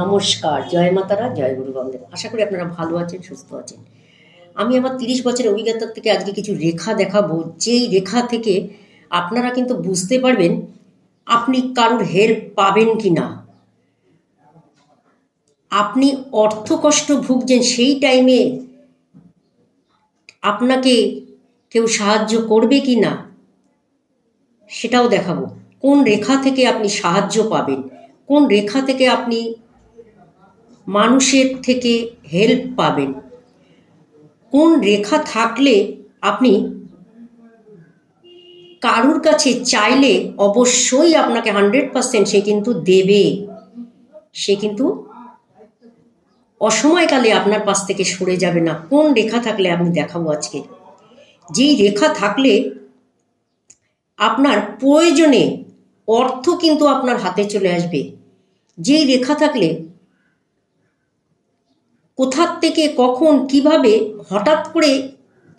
নমস্কার, জয় মাতারা, জয় গুরু বামদেব আশা করি আপনারা ভালো আছেন, সুস্থ আছেন। আমি আমার তিরিশ বছরের অভিজ্ঞতা থেকে আজকে কিছু রেখা দেখাবো, যেই রেখা থেকে আপনারা কিন্তু বুঝতে পারবেন আপনি কারোর হেল্প পাবেন কি না আপনি অর্থ কষ্ট ভুগছেন সেই টাইমে আপনাকে কেউ সাহায্য করবে কি না সেটাও দেখাবো। কোন রেখা থেকে আপনি সাহায্য পাবেন? কোন রেখা থেকে আপনি মানুষের থেকে হেল্প পাবেন। কোন রেখা থাকলে আপনি কারুর কাছে চাইলে অবশ্যই আপনাকে হান্ড্রেড পার্সেন্ট সে কিন্তু দেবে। সে কিন্তু অসময়কালে আপনার পাশ থেকে সরে যাবে না। কোন রেখা থাকলে আমি দেখাবো আজকে? যেই রেখা থাকলে আপনার প্রয়োজনে অর্থ কিন্তু আপনার হাতে চলে আসবে। যেই রেখা থাকলে কোথার থেকে, কখন, কীভাবে, হঠাৎ করে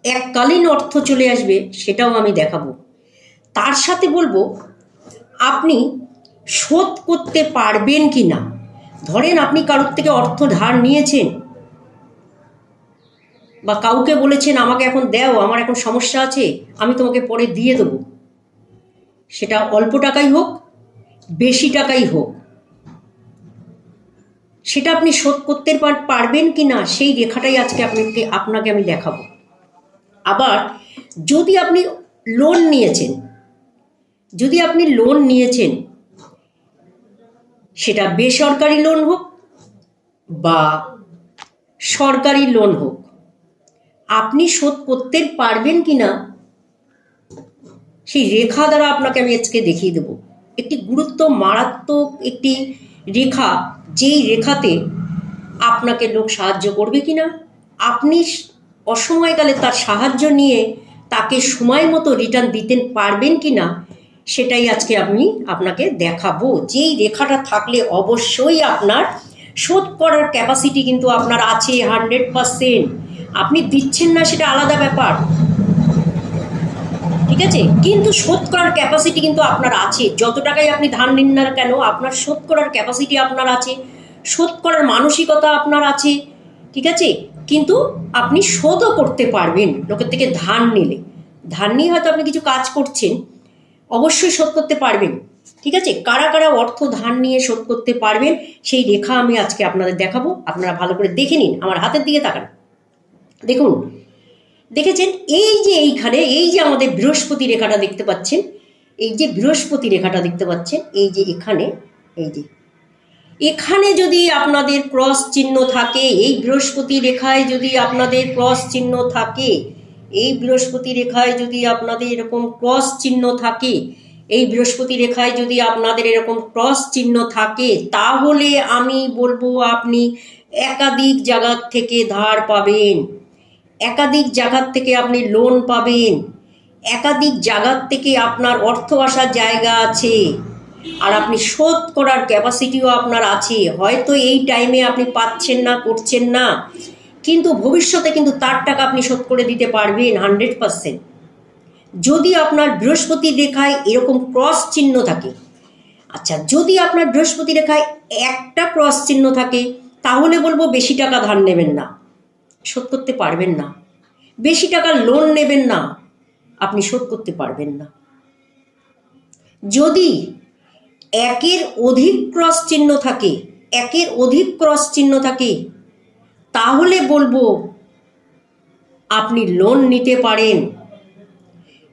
এককালীন অর্থ চলে আসবে সেটাও আমি দেখাবো। তার সাথে বলব, আপনি শোধ করতে পারবেন কি না? ধরেন আপনি কারোর থেকে অর্থ ধার নিয়েছেন বা কাউকে বলেছেন, আমাকে এখন দাও, আমার এখন সমস্যা আছে, আমি তোমাকে পরে দিয়ে দেবো। সেটা অল্প টাকাই হোক, বেশি টাকাই হোক সেটা আপনি শোধ করতে পার- পারবেন কি না, সেই রেখাটাই আজকে আপনাকে আপনাকে আমি দেখাবো। আবার, যদি আপনি লোন নিয়েছেন, যদি আপনি লোন নিয়েছেন, সেটা বেসরকারি লোন হোক বা সরকারি লোন হোক, আপনি শোধ করতে পারবেন কি না, সেই রেখা দ্বারা আপনাকে আমি আজকে দেখিয়ে দেব। একটি গুরুত্ব মারাত্মক একটি রেখা যেই রেখাতে আপনাকে লোক সাহায্য করবে কি না আপনি অসময়কালে তার সাহায্য নিয়ে তাকে সময় মতো রিটার্ন দিতে পারবেন কি না সেটাই আজকে আমি আপনাকে দেখাবো। যেই রেখাটা থাকলে অবশ্যই আপনার শোধ করার ক্যাপাসিটি কিন্তু আপনার আছে হান্ড্রেড পারসেন্ট আপনি দিচ্ছেন না সেটা আলাদা ব্যাপার। ঠিক আছে? কিন্তু শোধ করার ক্যাপাসিটি কিন্তু আপনার আছে। যত টাকাই আপনি ধান নিন না কেন, আপনার শোধ করার ক্যাপাসিটি আপনার আছে। শোধ করার মানসিকতা আপনার আছে। ঠিক আছে? কিন্তু আপনি শোধও করতে পারবেন লোকের থেকে ধান নিলে। ধান নিয়ে হয়তো আপনি কিছু কাজ করছেন, অবশ্যই শোধ করতে পারবেন। ঠিক আছে? কারা কারা অর্থ ধান নিয়ে শোধ করতে পারবেন, সেই রেখা আমি আজকে আপনাদের দেখাবো। আপনারা ভালো করে দেখে নিন, আমার হাতের দিকে তাকান। দেখুন দেখেছেন? এই যে এইখানে, এই যে আমাদের বৃহস্পতি রেখাটা দেখতে পাচ্ছেন, এই যে বৃহস্পতি রেখাটা দেখতে পাচ্ছেন, এই যে এখানে, এই যে। এখানে যদি আপনাদের ক্রস চিহ্ন থাকে, এই বৃহস্পতি রেখায় যদি আপনাদের ক্রস চিহ্ন থাকে, এই বৃহস্পতি রেখায় যদি আপনাদের এরকম ক্রস চিহ্ন থাকে, এই বৃহস্পতি রেখায় যদি আপনাদের এরকম ক্রস চিহ্ন থাকে, তাহলে আমি বলব আপনি একাধিক জায়গার থেকে ধার পাবেন। একাধিক জায়গার থেকে আপনি লোন পাবেন। একাধিক জায়গার থেকে আপনার অর্থ আসার জায়গা আছে। আর আপনি শোধ করার ক্যাপাসিটিও আপনার আছে। হয়তো এই টাইমে আপনি পাচ্ছেন না, করছেন না। কিন্তু ভবিষ্যতে কিন্তু তার টাকা আপনি শোধ করে দিতে পারবেন হান্ড্রেড পারসেন্ট যদি আপনার বৃহস্পতি রেখায় এরকম ক্রস চিহ্ন থাকে আচ্ছা যদি আপনার বৃহস্পতি রেখায় একটা ক্রস চিহ্ন থাকে, তাহলে বলব বেশি টাকা ধার নেবেন না। শোধ করতে পারবেন না। বেশি টাকা লোন নেবেন না। আপনি শোধ করতে পারবেন না। যদি একের অধিক ক্রস চিহ্ন থাকে, একের অধিক ক্রস চিহ্ন থাকে, তাহলে বলব আপনি লোন নিতে পারেন।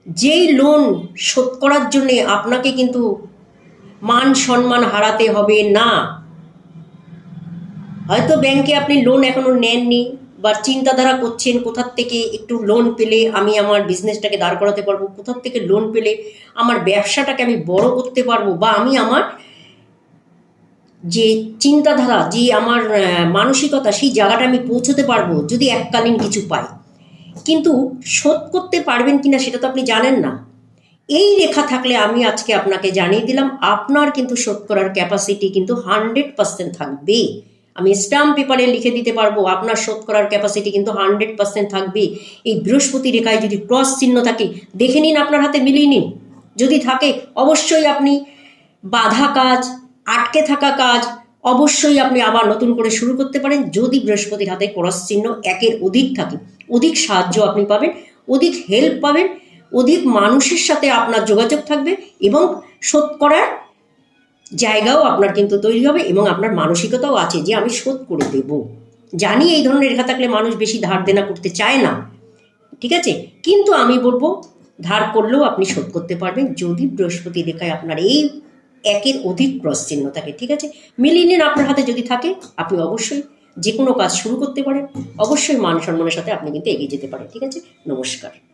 যেই লোন শোধ করার জন্যে আপনাকে কিন্তু মান সম্মান হারাতে হবে না। হয়তো ব্যাংকে আপনি লোন এখনও নেননি। বা চিন্তাধারা করছেন, কোথার থেকে একটু লোন পেলে আমি আমার বিজনেসটাকে দাঁড় করাতে পারব, কোথার থেকে লোন পেলে আমার ব্যবসাটাকে আমি বড় করতে পারব বা আমি আমার যে চিন্তাধারা, যে আমার মানসিকতা, সেই জায়গাটা আমি পৌঁছতে পারব যদি এককালীন কিছু পাই। কিন্তু শোধ করতে পারবেন কিনা সেটা তো আপনি জানেন না। এই রেখা থাকলে আমি আজকে আপনাকে জানিয়ে দিলাম, আপনার কিন্তু শোধ করার ক্যাপাসিটি কিন্তু হান্ড্রেড পার্সেন্ট থাকবে। আমি স্টাম্প পেপারে লিখে দিতে পারব। আপনার শোধ করার ক্যাপাসিটি কিন্তু হান্ড্রেড পার্সেন্ট থাকবে এই বৃহস্পতি রেখায় যদি ক্রস চিহ্ন থাকে, দেখে নিন আপনার হাতে, মিলিয়ে নিন। যদি থাকে, অবশ্যই আপনি বাধা কাজ, আটকে থাকা কাজ, অবশ্যই আপনি আবার নতুন করে শুরু করতে পারেন। যদি বৃহস্পতির হাতে ক্রস চিহ্ন একের অধিক থাকে, অধিক সাহায্য আপনি পাবেন, অধিক হেল্প পাবেন, অধিক মানুষের সাথে আপনার যোগাযোগ থাকবে এবং শোধ করার জায়গাও আপনার কিন্তু তৈরি হবে এবং আপনার মানসিকতাও আছে যে আমি শোধ করে দেব। জানি এই ধরনের রেখা থাকলে মানুষ বেশি ধার দেনা করতে চায় না। ঠিক আছে? কিন্তু আমি বলব, ধার করলেও আপনি শোধ করতে পারবেন যদি বৃহস্পতি রেখায় আপনার এই একের অধিক ক্রস চিহ্ন থাকে। ঠিক আছে? মিলিয়ে নিন আপনার হাতে যদি থাকে, আপনি অবশ্যই যে কোনো কাজ শুরু করতে পারেন। অবশ্যই মান সম্মানের সাথে আপনি কিন্তু এগিয়ে যেতে পারেন। ঠিক আছে? নমস্কার।